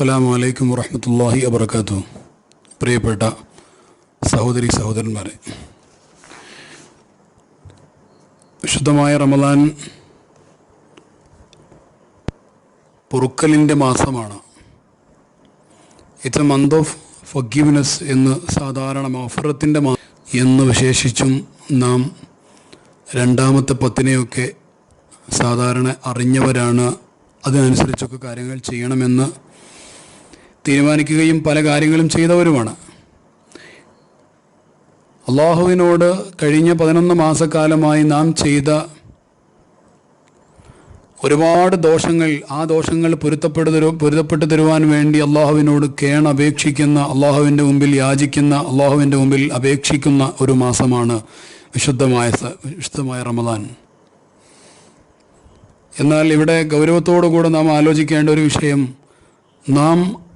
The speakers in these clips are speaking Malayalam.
അസ്സലാമു വലൈക്കും വർഹമത്തല്ലാഹി അബർക്കാത്തു പ്രിയപ്പെട്ട സഹോദരി സഹോദരന്മാരെ വിശുദ്ധമായ റമദാൻ പൊറുക്കലിന്റെ മാസമാണ്. It's a month of forgiveness എന്ന് സാധാരണ മഫറത്തിന്റെ മാ എന്ന് വിശേഷിച്ചും നാം രണ്ടാമത്തെ പത്തിനെയൊക്കെ സാധാരണ അറിഞ്ഞവരാണ്. അതിനനുസരിച്ചൊക്കെ കാര്യങ്ങൾ ചെയ്യണമെന്ന് തീരുമാനിക്കുകയും പല കാര്യങ്ങളും ചെയ്തവരുമാണ്. അള്ളാഹുവിനോട് കഴിഞ്ഞ പതിനൊന്ന് മാസക്കാലമായി നാം ചെയ്ത ഒരുപാട് ദോഷങ്ങൾ ആ ദോഷങ്ങൾ പൊരുത്തപ്പെട്ടു തരു പൊരുത്തപ്പെട്ടു തരുവാൻ വേണ്ടി അള്ളാഹുവിനോട് കേൺ അപേക്ഷിക്കുന്ന അള്ളാഹുവിന്റെ മുമ്പിൽ യാചിക്കുന്ന അള്ളാഹുവിന്റെ മുമ്പിൽ അപേക്ഷിക്കുന്ന ഒരു മാസമാണ് വിശുദ്ധമായ വിശുദ്ധമായ റമദാൻ. എന്നാൽ ഇവിടെ ഗൗരവത്തോടു കൂടെ നാം ആലോചിക്കേണ്ട ഒരു വിഷയം നാം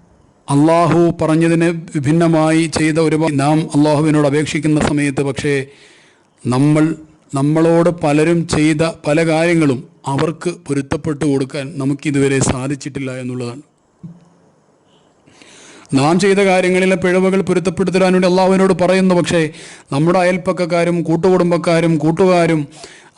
അള്ളാഹു പറഞ്ഞതിന് വിഭിന്നമായി ചെയ്ത ഒരു നാം അള്ളാഹുവിനോട് അപേക്ഷിക്കുന്ന സമയത്ത് പക്ഷേ നമ്മൾ നമ്മളോട് പലരും ചെയ്ത പല കാര്യങ്ങളും അവർക്ക് പൊരുത്തപ്പെട്ടു കൊടുക്കാൻ നമുക്കിതുവരെ സാധിച്ചിട്ടില്ല എന്നുള്ളതാണ്. നാം ചെയ്ത കാര്യങ്ങളിലെ പിഴവുകൾ പൊരുത്തപ്പെടുത്തരാൻ വേണ്ടി അള്ളാഹുവിനോട് പറയുന്നു. പക്ഷേ നമ്മുടെ അയൽപ്പക്കക്കാരും കൂട്ടുകുടുംബക്കാരും കൂട്ടുകാരും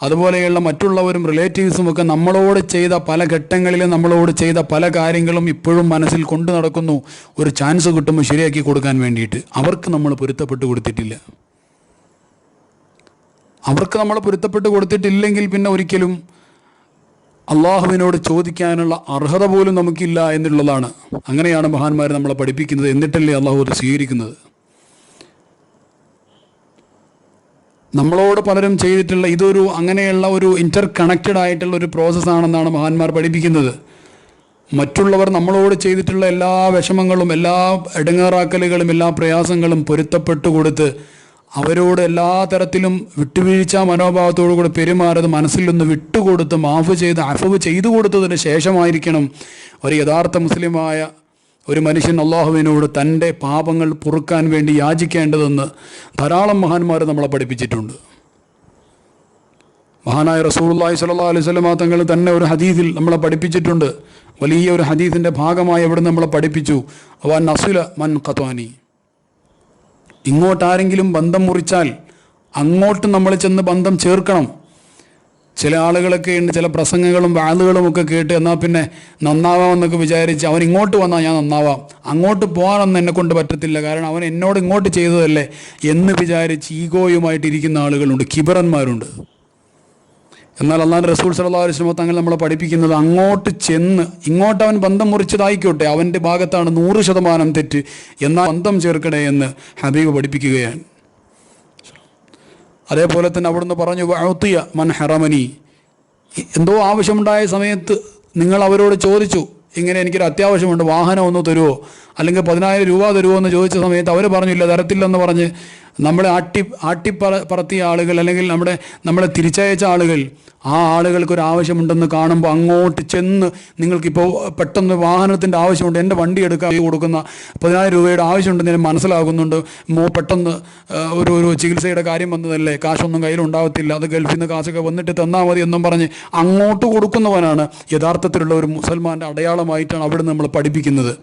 അതുപോലെയുള്ള മറ്റുള്ളവരും റിലേറ്റീവ്സും ഒക്കെ നമ്മളോട് ചെയ്ത പല ഘട്ടങ്ങളിലും നമ്മളോട് ചെയ്ത പല കാര്യങ്ങളും ഇപ്പോഴും മനസ്സിൽ കൊണ്ടു നടക്കുന്നു. ഒരു ചാൻസ് കിട്ടുമ്പോൾ ശരിയാക്കി കൊടുക്കാൻ വേണ്ടിയിട്ട്. അവർക്ക് നമ്മൾ പൊരുത്തപ്പെട്ട് കൊടുത്തിട്ടില്ല. അവർക്ക് നമ്മൾ പൊരുത്തപ്പെട്ട് കൊടുത്തിട്ടില്ലെങ്കിൽ പിന്നെ ഒരിക്കലും അള്ളാഹുവിനോട് ചോദിക്കാനുള്ള അർഹത പോലും നമുക്കില്ല എന്നുള്ളതാണ്. അങ്ങനെയാണ് മഹാന്മാർ നമ്മളെ പഠിപ്പിക്കുന്നത്. എന്നിട്ടല്ലേ അള്ളാഹു അത് സ്വീകരിക്കുന്നത്. നമ്മളോട് പലരും ചെയ്തിട്ടുള്ള ഇതൊരു അങ്ങനെയുള്ള ഒരു ഇന്റർ കണക്റ്റഡ് ആയിട്ടുള്ള ഒരു പ്രോസസ്സാണെന്നാണ് മഹാന്മാർ പഠിപ്പിക്കുന്നത്. മറ്റുള്ളവർ നമ്മളോട് ചെയ്തിട്ടുള്ള എല്ലാ വിഷമങ്ങളും എല്ലാ ഇടങ്ങേറാക്കലുകളും എല്ലാ പ്രയാസങ്ങളും പൊരുത്തപ്പെട്ടു കൊടുത്ത് അവരോട് എല്ലാ തരത്തിലും വിട്ടുവീഴ്ച മനോഭാവത്തോടു കൂടെ പെരുമാറത് മനസ്സിൽ നിന്ന് വിട്ടുകൊടുത്ത് മാഫ് ചെയ്ത് അഫവ് ചെയ്തു കൊടുത്തതിന് ശേഷമായിരിക്കണം ഒരു യഥാർത്ഥ മുസ്ലിമായ ഒരു മനുഷ്യൻ അള്ളാഹുവിനോട് തന്റെ പാപങ്ങൾ പൊറുക്കാൻ വേണ്ടി യാചിക്കേണ്ടതെന്ന് ധാരാളം മഹാന്മാർ നമ്മളെ പഠിപ്പിച്ചിട്ടുണ്ട്. മഹാനായ റസൂലുള്ളാഹി സ്വല്ലല്ലാഹു അലൈഹി വസല്ലമ തങ്ങൾ തന്നെ ഒരു ഹദീസിൽ നമ്മളെ പഠിപ്പിച്ചിട്ടുണ്ട്. വലിയ ഒരു ഹദീസിന്റെ ഭാഗമായി അവിടെ നമ്മളെ പഠിപ്പിച്ചു. അവ നസുല മൻ ഖത്വാനി. ഇങ്ങോട്ടാരെങ്കിലും ബന്ധം മുറിച്ചാൽ അങ്ങോട്ട് നമ്മൾ ചെന്ന് ബന്ധം ചേർക്കണം. ചില ആളുകളൊക്കെ ഉണ്ട് ചില പ്രസംഗങ്ങളും വാളുകളും ഒക്കെ കേട്ട് എന്നാൽ പിന്നെ നന്നാവാമെന്നൊക്കെ വിചാരിച്ച് അവൻ ഇങ്ങോട്ട് വന്നാൽ ഞാൻ നന്നാവാം. അങ്ങോട്ട് പോകാനൊന്നും എന്നെ കൊണ്ട് പറ്റത്തില്ല. കാരണം അവൻ എന്നോട് ഇങ്ങോട്ട് ചെയ്തതല്ലേ എന്ന് വിചാരിച്ച് ഈഗോയുമായിട്ടിരിക്കുന്ന ആളുകളുണ്ട് കിബറന്മാരുണ്ട്. എന്നാൽ അള്ളാഹ് റസൂൽ അലൈഹി വസല്ലം തങ്ങൾ നമ്മളെ പഠിപ്പിക്കുന്നത് അങ്ങോട്ട് ചെന്ന് ഇങ്ങോട്ട് അവൻ ബന്ധം മുറിച്ചതായിക്കോട്ടെ അവന്റെ ഭാഗത്താണ് നൂറ് ശതമാനം തെറ്റ് എന്നാൽ ബന്ധം ചേർക്കണേ എന്ന് ഹബീബ് പഠിപ്പിക്കുകയാണ്. അതേപോലെ തന്നെ അവിടുന്ന് പറഞ്ഞു വഴുത്തിയ മൻ ഹറമനി. എന്തോ ആവശ്യമുണ്ടായ സമയത്ത് നിങ്ങൾ അവരോട് ചോദിച്ചു ഇങ്ങനെ എനിക്കൊരു അത്യാവശ്യമുണ്ട് വാഹനം ഒന്ന് തരുമോ അല്ലെങ്കിൽ പതിനായിരം രൂപ തരുമോ എന്ന് ചോദിച്ച സമയത്ത് അവർ പറഞ്ഞില്ല തരത്തില്ലെന്ന് പറഞ്ഞ്. നമ്മളെ ആട്ടി ആട്ടി പറ പറത്തിയ ആളുകൾ അല്ലെങ്കിൽ നമ്മുടെ നമ്മളെ തിരിച്ചയച്ച ആളുകൾ ആ ആളുകൾക്കൊരു ആവശ്യമുണ്ടെന്ന് കാണുമ്പോൾ അങ്ങോട്ട് ചെന്ന് നിങ്ങൾക്കിപ്പോൾ പെട്ടെന്ന് വാഹനത്തിന്റെ ആവശ്യമുണ്ട് എന്റെ വണ്ടി എടുക്കാൻ കൊടുക്കുന്ന പതിനായിരം രൂപയുടെ ആവശ്യമുണ്ടെന്ന് ഞാൻ മനസ്സിലാകുന്നുണ്ട്. മോ പെട്ടെന്ന് ഒരു ഒരു ചികിത്സയുടെ കാര്യം വന്നതല്ലേ? കാശൊന്നും കയ്യിലുണ്ടാവത്തില്ല അത് ഗൾഫിൽ നിന്ന് കാശൊക്കെ വന്നിട്ട് തന്നാൽ മതി എന്നും പറഞ്ഞ് അങ്ങോട്ട് കൊടുക്കുന്നവനാണ് യഥാർത്ഥത്തിലുള്ള ഒരു മുസൽമാന്റെ അടയാളമായിട്ടാണ് അവിടെ നമ്മൾ പഠിപ്പിക്കുന്നത്.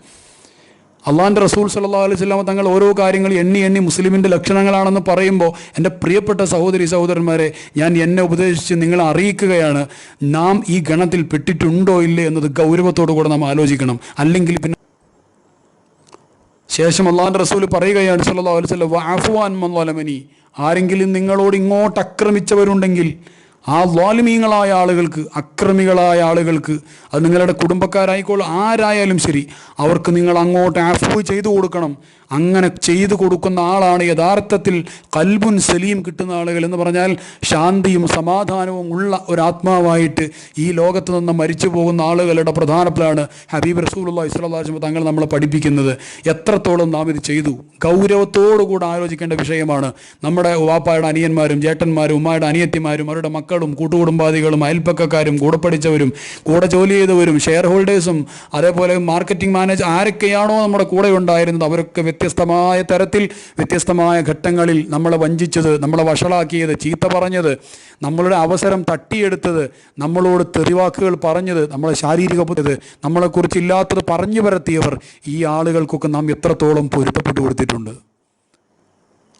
അള്ളാഹിന്റെ റസൂൽ സല്ലാ അലൈഹി വസല്ലം തങ്ങൾ ഓരോ കാര്യങ്ങൾ എണ്ണി എണ്ണി മുസ്ലിമിന്റെ ലക്ഷണങ്ങളാണെന്ന് പറയുമ്പോൾ എന്റെ പ്രിയപ്പെട്ട സഹോദരി സഹോദരന്മാരെ ഞാൻ എന്നെ ഉപദേശിച്ച് നിങ്ങളെ അറിയിക്കുകയാണ്. നാം ഈ ഗണത്തിൽ പെട്ടിട്ടുണ്ടോ ഇല്ലേ എന്നത് ഗൗരവത്തോടു കൂടെ നാം ആലോചിക്കണം. അല്ലെങ്കിൽ പിന്നെ ശേഷം അള്ളാഹിന്റെ റസൂൽ പറയുകയാണ് സല്ലാ അലൈഹി വസല്ലം വഅഫ്വാൻ മൻ വലമനി. ആരെങ്കിലും നിങ്ങളോട് ഇങ്ങോട്ട് ആക്രമിച്ചവരുണ്ടെങ്കിൽ ആ ലാലിമീങ്ങളായ ആളുകൾക്ക് അക്രമികളായ ആളുകൾക്ക് അത് നിങ്ങളുടെ കുടുംബക്കാരായിക്കോളും ആരായാലും ശരി അവർക്ക് നിങ്ങൾ അങ്ങോട്ട് ആഫു ചെയ്തു കൊടുക്കണം. അങ്ങനെ ചെയ്തു കൊടുക്കുന്ന ആളാണ് യഥാർത്ഥത്തിൽ കൽബുൻ സലീം കിട്ടുന്ന ആളുകൾ എന്ന് പറഞ്ഞാൽ ശാന്തിയും സമാധാനവും ഉള്ള ഒരാത്മാവായിട്ട് ഈ ലോകത്ത് നിന്ന് മരിച്ചു പോകുന്ന ആളുകളുടെ പ്രധാനത്തിലാണ് ഹബീബ് റസൂലുള്ള ഇസ്ലാം തങ്ങൾ നമ്മളെ പഠിപ്പിക്കുന്നത്. എത്രത്തോളം നാം ഇത് ചെയ്തു? ഗൗരവത്തോടു കൂടെ ആലോചിക്കേണ്ട വിഷയമാണ് നമ്മുടെ വാപ്പായുടെ അനിയന്മാരും ജേട്ടന്മാരും ഉമ്മയുടെ അനിയത്തിമാരും അവരുടെ മക്കളും കൂട്ടുകുടുംബാദികളും അയൽപ്പക്കക്കാരും കൂടെ പഠിച്ചവരും കൂടെ ജോലി ചെയ്തവരും ഷെയർ ഹോൾഡേഴ്സും അതേപോലെ മാർക്കറ്റിംഗ് മാനേജർ ആരൊക്കെയാണോ നമ്മുടെ കൂടെ ഉണ്ടായിരുന്നത് അവരൊക്കെ വ്യത്യസ്ത വ്യത്യസ്തമായ തരത്തിൽ വ്യത്യസ്തമായ ഘട്ടങ്ങളിൽ നമ്മളെ വഞ്ചിച്ചത് നമ്മളെ വഷളാക്കിയത് ചീത്ത പറഞ്ഞത് നമ്മളുടെ അവസരം തട്ടിയെടുത്തത് നമ്മളോട് തെറിവാക്കുകൾ പറഞ്ഞത് നമ്മളെ ശാരീരിക നമ്മളെക്കുറിച്ച് ഇല്ലാത്തത് പറഞ്ഞു പരത്തിയവർ ഈ ആളുകൾക്കൊക്കെ നാം എത്രത്തോളം പൊരുത്തപ്പെട്ടു കൊടുത്തിട്ടുണ്ട്.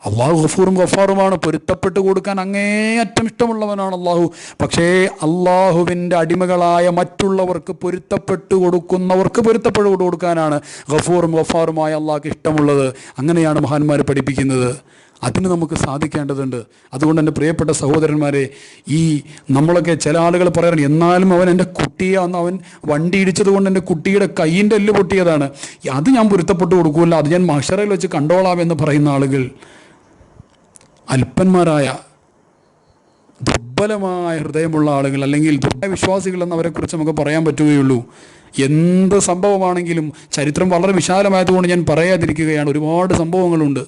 അള്ളാഹു ഗഫൂറും ഗഫാറുമാണ്. പൊരുത്തപ്പെട്ട് കൊടുക്കാൻ അങ്ങേയറ്റം ഇഷ്ടമുള്ളവനാണ് അള്ളാഹു. പക്ഷേ അള്ളാഹുവിന്റെ അടിമകളായ മറ്റുള്ളവർക്ക് പൊരുത്തപ്പെട്ട് കൊടുക്കുന്നവർക്ക് പൊരുത്തപ്പെട്ട് കൊടുക്കാനാണ് ഗഫൂറും ഗഫാറുമായ അള്ളാഹ്ക്ക് ഇഷ്ടമുള്ളത്. അങ്ങനെയാണ് മഹാന്മാർ പഠിപ്പിക്കുന്നത്. അതിന് നമുക്ക് സാധിക്കേണ്ടതുണ്ട്. അതുകൊണ്ട് എന്റെ പ്രിയപ്പെട്ട സഹോദരന്മാരെ ഈ നമ്മളൊക്കെ ചില ആളുകൾ പറയാറുണ്ട് എന്നാലും അവൻ എന്റെ കുട്ടിയെ അന്ന് അവൻ വണ്ടി ഇടിച്ചത് കൊണ്ട് എന്റെ കുട്ടിയുടെ കൈയിന്റെ എല്ല് പൊട്ടിയതാണ്. അത് ഞാൻ പൊരുത്തപ്പെട്ട് കൊടുക്കൂല. അത് ഞാൻ മഷറയിൽ വെച്ച് കണ്ടോളാം എന്ന് പറയുന്ന ആളുകൾ. അല്പന്മാരായ ദുർബലമായ ഹൃദയമുള്ള ആളുകൾ അല്ലെങ്കിൽ ദുർബല വിശ്വാസികൾ എന്നവരെക്കുറിച്ച് നമുക്ക് പറയാൻ പറ്റുകയുള്ളൂ. എന്ത് സംഭവമാണെങ്കിലും ചരിത്രം വളരെ വിശാലമായതുകൊണ്ട് ഞാൻ പറയാതിരിക്കുകയാണ്. ഒരുപാട് സംഭവങ്ങളുണ്ട്.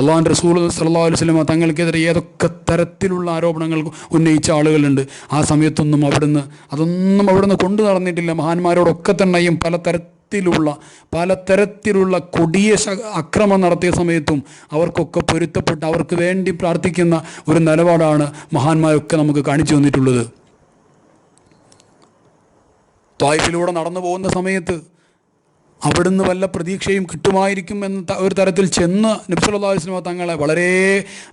അള്ളാഹാൻ റസൂൽ സല്ലാ സ്വലമ തങ്ങൾക്കെതിരെ ഏതൊക്കെ തരത്തിലുള്ള ആരോപണങ്ങൾ ഉന്നയിച്ച ആളുകളുണ്ട്. ആ സമയത്തൊന്നും അവിടുന്ന് അതൊന്നും അവിടുന്ന് കൊണ്ടു നടന്നിട്ടില്ല. മഹാന്മാരോടൊക്കെ തന്നെയും പല തരത്തിലുള്ള പലതരത്തിലുള്ള കൊടിയ അക്രമം നടത്തിയ സമയത്തും അവർക്കൊക്കെ പൊരുത്തപ്പെട്ട് അവർക്ക് വേണ്ടി പ്രാർത്ഥിക്കുന്ന ഒരു നിലപാടാണ് മഹാന്മാരൊക്കെ നമുക്ക് കാണിച്ചു തന്നിട്ടുള്ളത്. ത്വായ്ഫിലൂടെ നടന്നു പോകുന്ന സമയത്ത് അവിടുന്ന് വല്ല പ്രതീക്ഷയും കിട്ടുമായിരിക്കും എന്ന ഒരു തരത്തിൽ ചെന്ന് നബ്സല്ലാ വസ്ലമ തങ്ങളെ വളരെ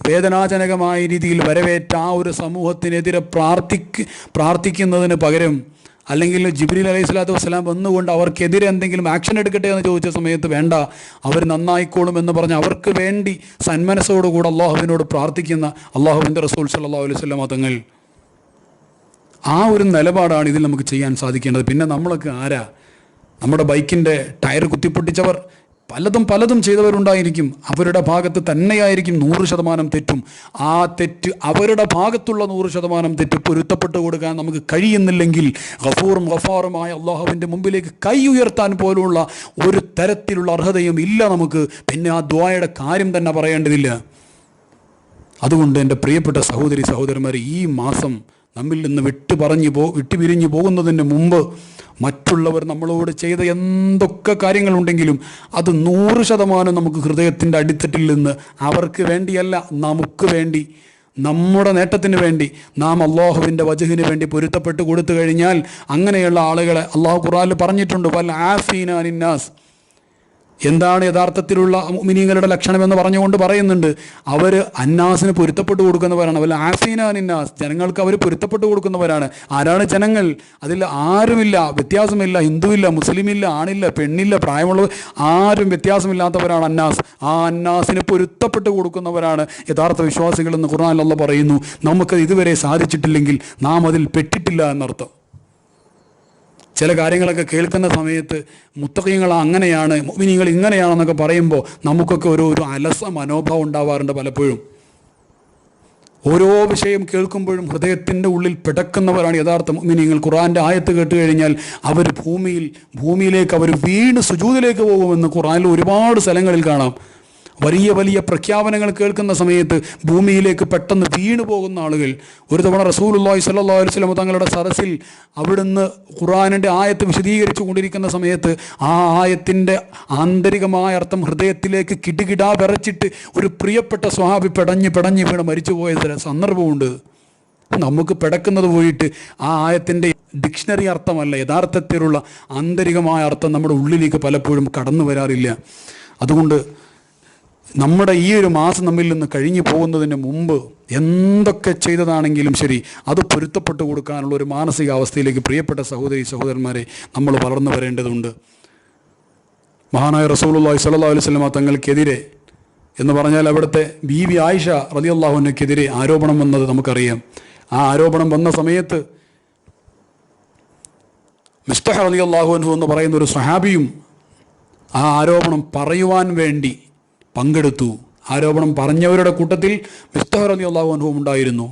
വേദനാജനകമായ രീതിയിൽ വരവേറ്റ ആ ഒരു സമൂഹത്തിനെതിരെ പ്രാർത്ഥിക്ക് പ്രാർത്ഥിക്കുന്നതിന് പകരം അല്ലെങ്കിൽ ജിബ്രീൽ അലൈഹി സ്വലാത്തു വസ്സലാം വന്നുകൊണ്ട് അവർക്കെതിരെ എന്തെങ്കിലും ആക്ഷൻ എടുക്കട്ടെ എന്ന് ചോദിച്ച സമയത്ത് വേണ്ട അവർ നന്നായിക്കോളും എന്ന് പറഞ്ഞ് അവർക്ക് വേണ്ടി സന്മനസ്സോടുകൂടെ അള്ളാഹുവിനോട് പ്രാർത്ഥിക്കുന്ന അള്ളാഹുവിന്റെ റസൂൽ സല്ലാ അലൈഹി സ്വലാം തങ്ങൾ. ആ ഒരു നിലപാടാണ് ഇതിൽ നമുക്ക് ചെയ്യാൻ സാധിക്കേണ്ടത്. പിന്നെ നമ്മളൊക്കെ ആരാ? നമ്മുടെ ബൈക്കിന്റെ ടയർ കുത്തിപ്പൊട്ടിച്ചവർ പലതും പലതും ചെയ്തവരുണ്ടായിരിക്കും. അവരുടെ ഭാഗത്ത് തന്നെയായിരിക്കും നൂറ് ശതമാനം തെറ്റും. ആ തെറ്റ് അവരുടെ ഭാഗത്തുള്ള നൂറ് ശതമാനം തെറ്റ് പൊരുത്തപ്പെട്ട് കൊടുക്കാൻ നമുക്ക് കഴിയുന്നില്ലെങ്കിൽ ഗഫൂറും ഗഫാറുമായ അള്ളാഹുവിന്റെ മുമ്പിലേക്ക് കൈ ഉയർത്താൻ പോലുള്ള ഒരു തരത്തിലുള്ള അർഹതയും ഇല്ല നമുക്ക്. പിന്നെ ആ ദ്വായയുടെ കാര്യം തന്നെ പറയേണ്ടതില്ല. അതുകൊണ്ട് എന്റെ പ്രിയപ്പെട്ട സഹോദരി സഹോദരന്മാർ ഈ മാസം നമ്മിൽ നിന്ന് വിട്ടു പറഞ്ഞു പോ വിട്ടുപിരിഞ്ഞു പോകുന്നതിന് മുമ്പ് മറ്റുള്ളവർ നമ്മളോട് ചെയ്ത എന്തൊക്കെ കാര്യങ്ങളുണ്ടെങ്കിലും അത് നൂറ് ശതമാനം നമുക്ക് ഹൃദയത്തിന്റെ അടിത്തട്ടിൽ നിന്ന് അവർക്ക് വേണ്ടിയല്ല നമുക്ക് വേണ്ടി നമ്മുടെ നേട്ടത്തിന് വേണ്ടി നാം അള്ളാഹുവിന്റെ വജുഹിന് വേണ്ടി പൊരുത്തപ്പെട്ട് കൊടുത്തു കഴിഞ്ഞാൽ അങ്ങനെയുള്ള ആളുകളെ അള്ളാഹു ഖുറാനിൽ പറഞ്ഞിട്ടുണ്ട് പല ആഫീന അനിന്നാസ്. എന്താണ് യഥാർത്ഥത്തിലുള്ള മിനിങ്ങളുടെ ലക്ഷണം എന്ന് പറഞ്ഞുകൊണ്ട് പറയുന്നുണ്ട്. അവർ അന്നാസിന് പൊരുത്തപ്പെട്ട് കൊടുക്കുന്നവരാണ്. അവൽ ആസീനാനിന്നാസ് ജനങ്ങൾക്ക് അവർ പൊരുത്തപ്പെട്ട് കൊടുക്കുന്നവരാണ്. ആരാണ് ജനങ്ങൾ? അതിൽ ആരുമില്ല വ്യത്യാസമില്ല ഹിന്ദുവില്ല മുസ്ലിമില്ല ആണില്ല പെണ്ണില്ല പ്രായമുള്ളവർ ആരും വ്യത്യാസമില്ലാത്തവരാണ് അന്നാസ്. ആ അന്നാസിന് പൊരുത്തപ്പെട്ട് കൊടുക്കുന്നവരാണ് യഥാർത്ഥ വിശ്വാസികളെന്ന് ഖുർആാനുള്ള പറയുന്നു. നമുക്ക് ഇതുവരെ സാധിച്ചിട്ടില്ലെങ്കിൽ നാം അതിൽ പെട്ടിട്ടില്ല എന്നർത്ഥം. ചില കാര്യങ്ങളൊക്കെ കേൾക്കുന്ന സമയത്ത് മുത്തക്കിങ്ങൾ അങ്ങനെയാണ് മുമിനിങ്ങൾ ഇങ്ങനെയാണെന്നൊക്കെ പറയുമ്പോൾ നമുക്കൊക്കെ ഒരു ഒരു അലസ മനോഭാവം ഉണ്ടാവാറുണ്ട് പലപ്പോഴും. ഓരോ വിഷയം കേൾക്കുമ്പോഴും ഹൃദയത്തിന്റെ ഉള്ളിൽ പിടക്കുന്നവരാണ് യഥാർത്ഥ മുമിനിങ്ങൾ ഖുറാന്റെ ആയത്ത് കേട്ട് കഴിഞ്ഞാൽ അവർ ഭൂമിയിൽ ഭൂമിയിലേക്ക് അവർ വീണ് സുജൂതിലേക്ക് പോകുമെന്ന് ഖുറാനിൽ ഒരുപാട് സ്ഥലങ്ങളിൽ കാണാം. വലിയ വലിയ പ്രഖ്യാപനങ്ങൾ കേൾക്കുന്ന സമയത്ത് ഭൂമിയിലേക്ക് പെട്ടെന്ന് വീണു പോകുന്ന ആളുകൾ ഒരു തവണ റസൂലുള്ളാഹി സ്വല്ലല്ലാഹു അലൈഹി വസല്ലം തങ്ങളുടെ സദസ്സിൽ അവിടുന്ന് ഖുറാനിന്റെ ആയത്ത് വിശദീകരിച്ചു കൊണ്ടിരിക്കുന്ന സമയത്ത് ആ ആയത്തിന്റെ ആന്തരികമായ അർത്ഥം ഹൃദയത്തിലേക്ക് കിടുകിടാ വിറച്ചിട്ട് ഒരു പ്രിയപ്പെട്ട സ്വഹാബി പെടഞ്ഞ് പെടഞ്ഞ് വീണ് മരിച്ചുപോയ ചില സന്ദർഭമുണ്ട്. നമുക്ക് പിടക്കുന്നത് പോയിട്ട് ആ ആയത്തിന്റെ ഡിക്ഷണറി അർത്ഥമല്ല യഥാർത്ഥത്തിലുള്ള ആന്തരികമായ അർത്ഥം നമ്മുടെ ഉള്ളിലേക്ക് പലപ്പോഴും കടന്നു വരാറില്ല. അതുകൊണ്ട് നമ്മുടെ ഈ ഒരു മാസം നമ്മിൽ നിന്ന് കഴിഞ്ഞു പോകുന്നതിന് മുമ്പ് എന്തൊക്കെ ചെയ്തതാണെങ്കിലും ശരി അത് പൊരുത്തപ്പെട്ട് കൊടുക്കാനുള്ള ഒരു മാനസികാവസ്ഥയിലേക്ക് പ്രിയപ്പെട്ട സഹോദരി സഹോദരന്മാരെ നമ്മൾ വളർന്നു വരേണ്ടതുണ്ട്. മഹാനായ റസൂലുള്ളാഹി സ്വല്ലല്ലാഹു അലൈഹി വസല്ലമ തങ്ങൾക്കെതിരെ എന്ന് പറഞ്ഞാൽ അവിടുത്തെ ബി വി ആയിഷ റളിയല്ലാഹുവിനെതിരെ ആരോപണം വന്നത് നമുക്കറിയാം. ആ ആരോപണം വന്ന സമയത്ത് മിസ്തഹ റളിയല്ലാഹു അൻഹു എന്ന് പറയുന്ന ഒരു സഹാബിയും ആ ആരോപണം പറയുവാൻ വേണ്ടി പങ്കെടുത്തു. ആരോപണം പറഞ്ഞവരുടെ കൂട്ടത്തിൽ മിസ്തഹർ അലി അള്ളാഹു അനുഭവം ഉണ്ടായിരുന്നു.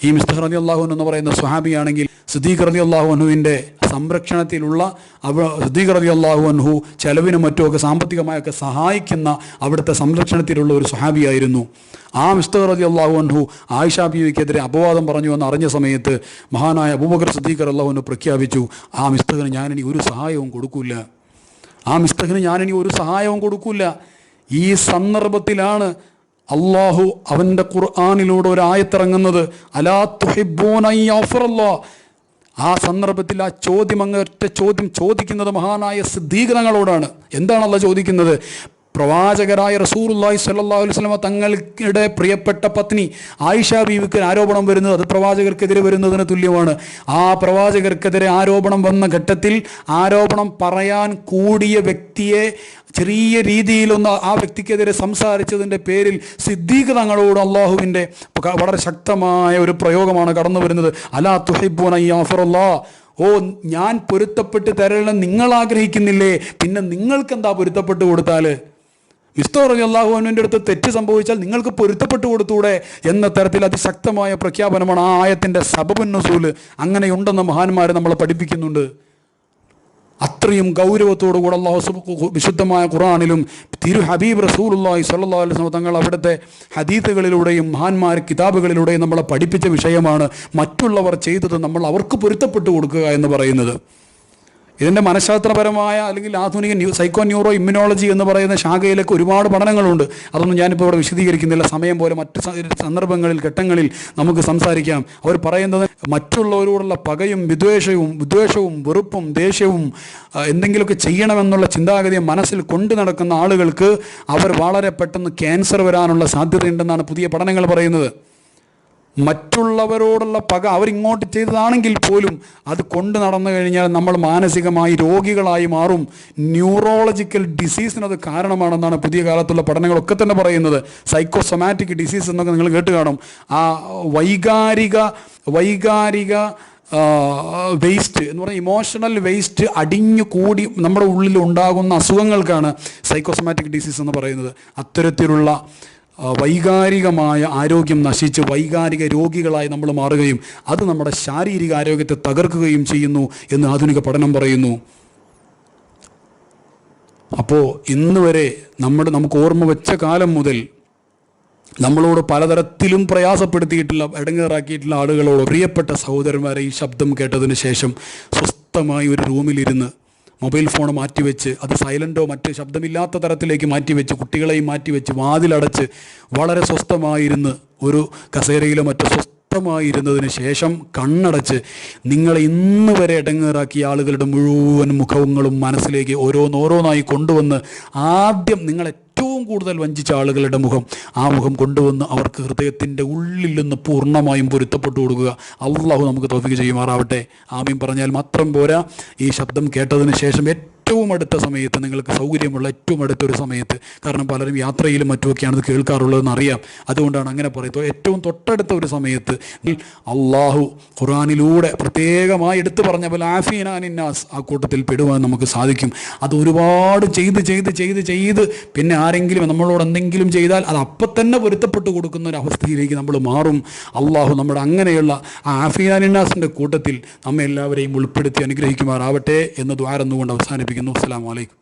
ഈ മിസ്തഹർ അലി അള്ളാഹു എന്ന് പറയുന്ന സ്വഹാബിയാണെങ്കിൽ സിദ്ദീഖ് അള്ളാഹു അനുവിന്റെ സംരക്ഷണത്തിലുള്ള അവ സിദ്ദീഖ് അള്ളാഹു അൻഹു ചെലവിനും മറ്റുമൊക്കെ സാമ്പത്തികമായൊക്കെ സഹായിക്കുന്ന അവിടുത്തെ സംരക്ഷണത്തിലുള്ള ഒരു സ്വഹാബിയായിരുന്നു. ആ മിസ്തഹർ അള്ളാഹു ആയിഷാ ആയിഷ ബീവിക്കെതിരെ അപവാദം പറഞ്ഞു എന്ന് അറിഞ്ഞ സമയത്ത് മഹാനായ അബൂബക്കർ സിദ്ദീഖ് അള്ളാഹുവിന് പ്രഖ്യാപിച്ചു ആ മിസ്തഹറിന് ഞാനിനി ഒരു സഹായവും കൊടുക്കില്ല ആ മിസ്തഹിന് ഞാനിനി ഒരു സഹായവും കൊടുക്കില്ല ഈ സന്ദർഭത്തിലാണ് അള്ളാഹു അവന്റെ ഖുർആാനിലൂടെ ഒരു ആയത്തിറങ്ങുന്നത്. അലാ യഗ്ഫിറല്ലാ. ആ സന്ദർഭത്തിൽ ആ ചോദ്യം അങ്ങ് ഒറ്റ ചോദ്യം ചോദിക്കുന്നത് മഹാനായ സിദ്ധീകരണങ്ങളോടാണ് എന്താണ് അല്ല ചോദിക്കുന്നത്? പ്രവാചകരായ റസൂറുല്ലാഹി സ്വല്ലല്ലാഹു അലൈഹി വസല്ലമ തങ്ങളുടെ പ്രിയപ്പെട്ട പത്നി ആയിഷ ബീവിക്ക് ആരോപണം വരുന്നത് അത് പ്രവാചകർക്കെതിരെ വരുന്നതിന് തുല്യമാണ്. ആ പ്രവാചകർക്കെതിരെ ആരോപണം വന്ന ഘട്ടത്തിൽ ആരോപണം പറയാൻ കൂടിയ വ്യക്തിയെ ചെറിയ രീതിയിലൊന്ന് ആ വ്യക്തിക്കെതിരെ സംസാരിച്ചതിന്റെ പേരിൽ സിദ്ദീഖ് തങ്ങളോട് അള്ളാഹുവിന്റെ വളരെ ശക്തമായ ഒരു പ്രയോഗമാണ് കടന്നു വരുന്നത്. അലാ തുഹിബൂൻ അയ്യാഫറുല്ലാ ഓ ഞാൻ പൊരുത്തപ്പെട്ട് തരണം നിങ്ങൾ ആഗ്രഹിക്കുന്നില്ലേ? പിന്നെ നിങ്ങൾക്കെന്താ പൊരുത്തപ്പെട്ട് കൊടുത്താൽ മിസ്തോർ അള്ളാഹു അനുവിന്റെ അടുത്ത് തെറ്റ് സംഭവിച്ചാൽ നിങ്ങൾക്ക് പൊരുത്തപ്പെട്ടു കൊടുത്തൂടെ എന്ന തരത്തിൽ അതിശക്തമായ പ്രഖ്യാപനമാണ് ആ ആയത്തിന്റെ സബബുന്നസൂൽ അങ്ങനെയുണ്ടെന്ന് മഹാന്മാർ നമ്മളെ പഠിപ്പിക്കുന്നുണ്ട്. അത്രയും ഗൗരവത്തോടുകൂടെ അള്ളാഹു വിശുദ്ധമായ ഖുറാനിലും തിരു ഹബീബ് റസൂലുള്ളാഹി സല്ലാ അലൈഹി തങ്ങൾ അവിടുത്തെ ഹദീത്തുകളിലൂടെയും മഹാന്മാർ കിതാബുകളിലൂടെയും നമ്മളെ പഠിപ്പിച്ച വിഷയമാണ് മറ്റുള്ളവർ ചെയ്തത് നമ്മൾ അവർക്ക് പൊരുത്തപ്പെട്ടു കൊടുക്കുക എന്ന് പറയുന്നത്. ഇതിന്റെ മനഃശാസ്ത്രപരമായ അല്ലെങ്കിൽ ആധുനിക ന്യൂ സൈക്കോ ന്യൂറോ ഇമ്മ്യൂണോളജി എന്ന് പറയുന്ന ശാഖയിലൊക്കെ ഒരുപാട് പഠനങ്ങളുണ്ട്. അതൊന്നും ഞാനിപ്പോൾ ഇവിടെ വിശദീകരിക്കുന്നില്ല. സമയം പോലെ മറ്റ് സന്ദർഭങ്ങളിൽ ഘട്ടങ്ങളിൽ നമുക്ക് സംസാരിക്കാം. അവർ പറയുന്നത് മറ്റുള്ളവരോടുള്ള പകയും വിദ്വേഷവും വിദ്വേഷവും വെറുപ്പും ദേഷ്യവും എന്തെങ്കിലുമൊക്കെ ചെയ്യണമെന്നുള്ള ചിന്താഗതിയെ മനസ്സിൽ കൊണ്ടു നടക്കുന്ന ആളുകൾക്ക് അവർ വളരെ പെട്ടെന്ന് ക്യാൻസർ വരാനുള്ള സാധ്യതയുണ്ടെന്നാണ് പുതിയ പഠനങ്ങൾ പറയുന്നത്. മറ്റുള്ളവരോടുള്ള പക അവരിങ്ങോട്ട് ചെയ്തതാണെങ്കിൽ പോലും അത് കൊണ്ട് നടന്നു കഴിഞ്ഞാൽ നമ്മൾ മാനസികമായി രോഗികളായി മാറും. ന്യൂറോളജിക്കൽ ഡിസീസിനത് കാരണമാണെന്നാണ് പുതിയ കാലത്തുള്ള പഠനങ്ങളൊക്കെ തന്നെ പറയുന്നത്. സൈക്കോസൊമാറ്റിക് ഡിസീസ് എന്നൊക്കെ നിങ്ങൾ കേട്ട് കാണും. ആ വൈകാരിക വൈകാരിക വേസ്റ്റ് എന്ന് പറഞ്ഞാൽ ഇമോഷണൽ വേസ്റ്റ് അടിഞ്ഞു കൂടി നമ്മുടെ ഉള്ളിൽ ഉണ്ടാകുന്ന അസുഖങ്ങൾക്കാണ് സൈക്കോസൊമാറ്റിക് ഡിസീസ് എന്ന് പറയുന്നത്. അത്തരത്തിലുള്ള വൈകാരികമായ ആരോഗ്യം നശിച്ച് വൈകാരിക രോഗികളായി നമ്മൾ മാറുകയും അത് നമ്മുടെ ശാരീരിക ആരോഗ്യത്തെ തകർക്കുകയും ചെയ്യുന്നു എന്ന് ആധുനിക പഠനം പറയുന്നു. അപ്പോൾ ഇന്ന് വരെ നമ്മുടെ നമുക്ക് ഓർമ്മ വെച്ച കാലം മുതൽ നമ്മളോട് പലതരത്തിലും പ്രയാസപ്പെടുത്തിയിട്ടുള്ള ഇടങ്ങേറാക്കിയിട്ടുള്ള ആളുകളോട് പ്രിയപ്പെട്ട സഹോദരന്മാരെ ഈ ശബ്ദം കേട്ടതിന് ശേഷം സ്വസ്ഥമായി ഒരു റൂമിലിരുന്ന് മൊബൈൽ ഫോൺ മാറ്റിവെച്ച് അത് സൈലന്റോ മറ്റ് ശബ്ദമില്ലാത്ത തരത്തിലേക്ക് മാറ്റിവെച്ച് കുട്ടികളെയും മാറ്റിവെച്ച് വാതിലടച്ച് വളരെ സ്വസ്ഥമായിരുന്ന് ഒരു കസേരയിലോ മറ്റോ സ്വസ്ഥമായിരുന്നതിന് ശേഷം കണ്ണടച്ച് നിങ്ങളെ ഇന്ന് വരെ ഇടങ്ങേറാക്കിയ ആളുകളുടെ മുഴുവൻ മുഖങ്ങളും മനസ്സിലേക്ക് ഓരോന്നോരോന്നായി കൊണ്ടുവന്ന് ആദ്യം നിങ്ങളെ കൂടുതൽ വഞ്ചിച്ച ആളുകളുടെ മുഖം ആ മുഖം കൊണ്ടുവന്ന് അവർക്ക് ഹൃദയത്തിന്റെ ഉള്ളിൽ നിന്ന് പൂർണമായും പൊരുത്തപ്പെട്ടു കൊടുക്കുക. അള്ളാഹു നമുക്ക് തോഫിക്ക് ചെയ്യുമാറാവട്ടെ. ആമീൻ. പറഞ്ഞാൽ മാത്രം പോരാ. ഈ ശബ്ദം കേട്ടതിന് ശേഷം ഏറ്റവും അടുത്ത സമയത്ത് നിങ്ങൾക്ക് സൗകര്യമുള്ള ഏറ്റവും അടുത്തൊരു സമയത്ത് കാരണം പലരും യാത്രയിലും മറ്റുമൊക്കെയാണ് ഇത് കേൾക്കാറുള്ളതെന്ന് അറിയാം. അതുകൊണ്ടാണ് അങ്ങനെ പറയുന്നത്. ഏറ്റവും തൊട്ടടുത്ത ഒരു സമയത്ത് അള്ളാഹു ഖുറാനിലൂടെ പ്രത്യേകമായി എടുത്തു പറഞ്ഞ പോലെ ആഫീനാനിന്നാസ് ആ കൂട്ടത്തിൽ പെടുവാൻ നമുക്ക് സാധിക്കും. അത് ഒരുപാട് ചെയ്ത് ചെയ്ത് ചെയ്ത് ചെയ്ത് പിന്നെ ആരെങ്കിലും നമ്മളോട് എന്തെങ്കിലും ചെയ്താൽ അത് അപ്പം തന്നെ പൊരുത്തപ്പെട്ട് കൊടുക്കുന്ന ഒരു അവസ്ഥയിലേക്ക് നമ്മൾ മാറും. അള്ളാഹു നമ്മുടെ അങ്ങനെയുള്ള ആ ആഫിയാനിനാസിന്റെ കൂട്ടത്തിൽ നമ്മെ എല്ലാവരെയും ഉൾപ്പെടുത്തി അനുഗ്രഹിക്കുമാറാവട്ടെ എന്ന് ദ്വാരെന്നുകൊണ്ട് അവസാനിപ്പിക്കുന്നു. അസ്സാം വലൈക്കും